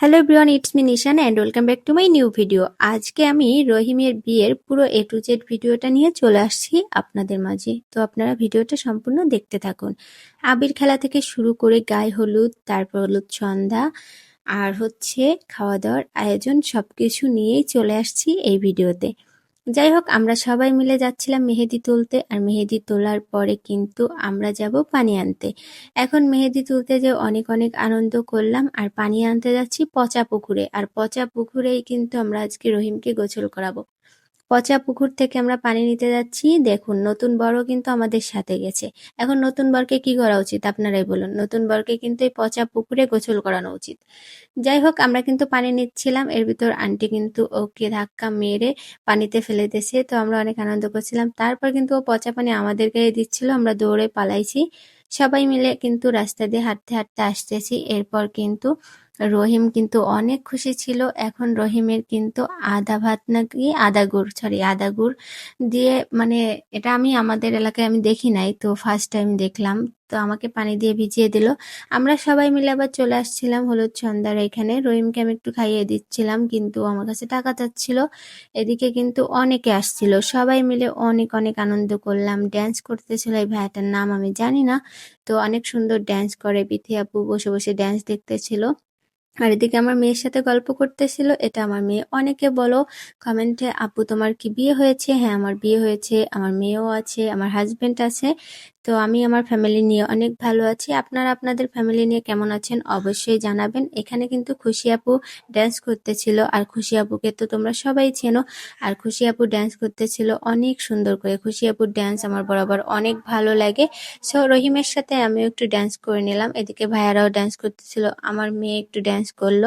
Hello Brian it's me Nishan and welcome back to my new video আজকে আমি রহিমের বিয়ের পুরো এ টু জেড ভিডিওটা নিয়ে চলে আসছি আপনাদের মাঝে। তো আপনারা ভিডিওটা সম্পূর্ণ দেখতে থাকুন। আবির খেলা থেকে শুরু করে গায়ে হলুদ, তারপর হলুদ সন্ধ্যা আর হচ্ছে খাওয়া দাওয়ার আয়োজন সব কিছু নিয়েই চলে আসছি এই ভিডিওতে। যাই হোক আমরা সবাই মিলে যাচ্ছিলাম মেহেদি তুলতে, আর মেহেদি তোলার পরে কিন্তু আমরা যাব পানি আনতে। এখন মেহেদি তুলতে যে অনেক অনেক আনন্দ করলাম, আর পানি আনতে যাচ্ছি পচা পুকুরে। আর পচা পুকুরেই কিন্তু আমরা আজকে রহিমকে গোসল করাবো। পচা পুকুর থেকে আমরা পানি নিতে যাচ্ছি। দেখুন, নতুন বরও কিন্তু আমাদের সাথে গেছে। এখন নতুন বরকে কি করা উচিত? আপনারাই বলুন, নতুন বরকে কিন্তু এই পচা পুকুরে গোসল করানো উচিত। যাই হোক, আমরা কিন্তু পানি নিচ্ছিলাম, এর ভিতর আন্টি কিন্তু ওকে ধাক্কা মেরে পানিতে ফেলে দিয়েছে। তো আমরা অনেক আনন্দ করছিলাম। তারপর কিন্তু ও পচা পানি আমাদের গায়ে দিচ্ছিল, আমরা দৌড়ে পালাইছি। সবাই মিলে কিন্তু রাস্তা দিয়ে হাঁটতে হাঁটতে আসতেছি। এরপর কিন্তু রহিম কিন্তু অনেক খুশি ছিল। এখন রহিমের কিন্তু আদা ভাত নাকি আদা গুড় সরি আদা গুড় দিয়ে মানে এটা আমি আমাদের এলাকায় আমি দেখি নাই, তো ফার্স্ট টাইম দেখলাম। তো আমাকে পানি দিয়ে ভিজিয়ে দিল। আমরা সবাই মিলে আবার চলে আসছিলাম হলুদ সন্ধ্যার এখানে। রহিমকে আমি একটু খাইয়ে দিচ্ছিলাম, কিন্তু আমার কাছে টাকা চাচ্ছিল। এদিকে কিন্তু অনেকে আসছিল। সবাই মিলে অনেক অনেক আনন্দ করলাম। ড্যান্স করতেছিল এই ভাইটার নাম আমি জানি না। তো অনেক সুন্দর ড্যান্স করে। পিথি আপু বসে বসে ড্যান্স দেখতেছিল। আর এদিকে আমার মেয়ের সাথে গল্প করতেছিল। এটা আমার মেয়ে অনেকে বলো কমেন্টে আপু, তোমার কি বিয়ে হয়েছে? হ্যাঁ আমার বিয়ে হয়েছে। আমার মেয়েও আছে, আমার হাজবেন্ড আছে। তো আমি আমার ফ্যামিলি নিয়ে অনেক ভালো আছি। আপনারা আপনাদের ফ্যামিলি নিয়ে কেমন আছেন অবশ্যই জানাবেন। এখানে কিন্তু খুশি আপু ড্যান্স করতেছিল আর খুশি আপুকে তো তোমরা সবাই চেনো। আর খুশি আপু ড্যান্স করতেছিল অনেক সুন্দর করে। খুশি আপুর ড্যান্স আমার বরাবর অনেক ভালো লাগে। সো রহিমের সাথে আমিও একটু ড্যান্স করে নিলাম। এদিকে ভাইয়ারাও ড্যান্স করতেছিল, আমার মেয়ে একটু ড্যান্স করল।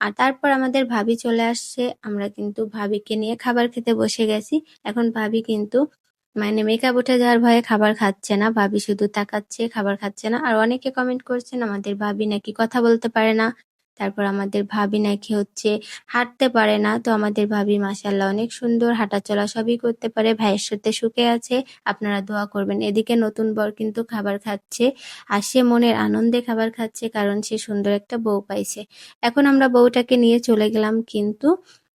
আর তারপর আমাদের ভাবি চলে আসছে। আমরা কিন্তু ভাবিকে নিয়ে খাবার খেতে বসে গেছি। এখন ভাবি কিন্তু মানে মেকআপ উঠে যাওয়ার ভয়ে খাবার খাচ্ছে না, ভাবি শুধু তাকাচ্ছে, খাবার খাচ্ছে না। আর অনেকে কমেন্ট করছেন, আমাদের ভাবি নাকি কথা বলতে পারে না। তারপর আমাদের ভাবি নাকি হচ্ছে হাঁটতে পারে না। তো আমাদের ভাবি মাসাল্লাহ অনেক সুন্দর হাঁটা চলা সবই করতে পারে। ভাইয়ের সাথে সুখে আছে, আপনারা দোয়া করবেন। এদিকে নতুন বর কিন্তু খাবার খাচ্ছে, আর সে মনের আনন্দে খাবার খাচ্ছে, কারণ সে সুন্দর একটা বউ পাইছে। এখন আমরা বউটাকে নিয়ে চলে গেলাম কিন্তু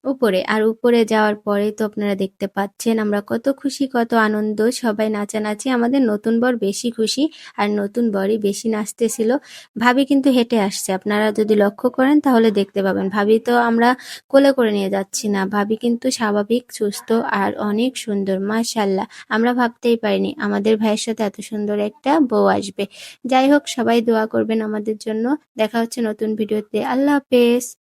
উপরে। আর উপরে যাওয়ার পরে তো আপনারা দেখতে পাচ্ছেন, আমরা কত খুশি, কত আনন্দ, সবাই নাচানাচি, আমাদের নতুন বর বেশি খুশি আর নতুন বরই বেশি নাচতেছিল। ভাবি কিন্তু হেঁটে আসছে, আপনারা যদি লক্ষ্য করেন তাহলে দেখতে পাবেন। ভাবি তো আমরা কোলে করে নিয়ে যাচ্ছি না, ভাবি কিন্তু স্বাভাবিক, সুস্থ আর অনেক সুন্দর মাশাল্লাহ আমরা ভাবতেই পারিনি, আমাদের ভাইয়ের সাথে এত সুন্দর একটা বউ আসবে। যাই হোক, সবাই দোয়া করবেন আমাদের জন্য। দেখা হচ্ছে নতুন ভিডিওতে। আল্লাহ হাফেজ।